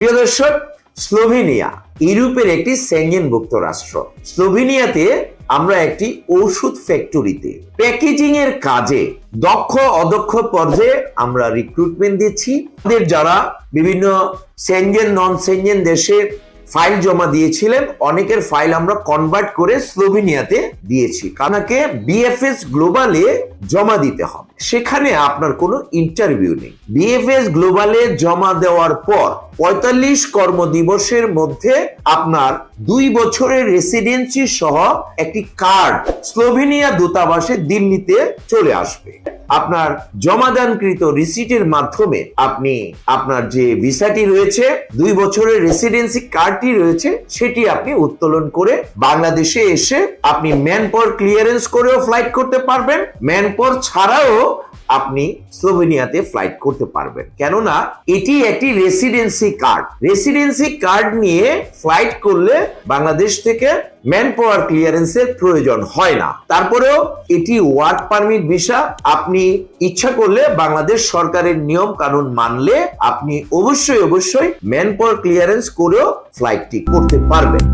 প্রিয় দর্শক, স্লোভেনিয়া, ইউরোপের একটি সেঞ্জেনভুক্ত রাষ্ট্র। স্লোভেনিয়াতে আমরা একটি ওষুধ ফ্যাক্টরিতে। প্যাকেজিং এর কাজে দক্ষ অদক্ষ পর্যায়ে আমরা রিক্রুটমেন্ট দিচ্ছি। যারা বিভিন্ন সেঞ্জেন নন সেঞ্জেন দেশে ফাইল জমা দিয়েছিলেন, অনেকের ফাইল আমরা কনভার্ট করে স্লোভেনিয়াতে দিয়েছি। কানাকে বিএফএস গ্লোবালে জমা দিতে হবে। সেখানে আপনার কোনো ইন্টারভিউ নেই। বিএফএস গ্লোবালে জমা দেওয়ার পর পঁয়তাল্লিশ কর্মদিবসের মধ্যে আপনার দুই বছরের রেসিডেন্সি সহ একটি কার্ড স্লোভেনিয়া দূতাবাসে দিল্লিতে চলে আসবে। আপনার জমাদানকৃত রিসিটের মাধ্যমে আপনি আপনার যে ভিসাটি রয়েছে, দুই বছরের রেসিডেন্সি কার্ডটি রয়েছে, সেটি আপনি উত্তোলন করে বাংলাদেশে এসে আপনি ম্যানপর ক্লিয়ারেন্স করেও ফ্লাইট করতে পারবেন। ম্যানপর ছাড়াও আপনি স্লোভেনিয়াতে ফ্লাইট করতে পারবেন। কেননা, এটি একটি রেসিডেন্সি কার্ড রেসিডেন্সি কার্ড নিয়ে ফ্লাইট করলে বাংলাদেশ থেকে ম্যান পাওয়ার ক্লিয়ারেন্সের প্রয়োজন হয় না। তারপরেও এটি ওয়ার্ক পারমিট ভিসা আপনি ইচ্ছা করলে বাংলাদেশ সরকারের নিয়ম কানুন মানলে আপনি অবশ্যই অবশ্যই ম্যান পাওয়ার ক্লিয়ারেন্স করেও ফ্লাইটটি করতে পারবেন।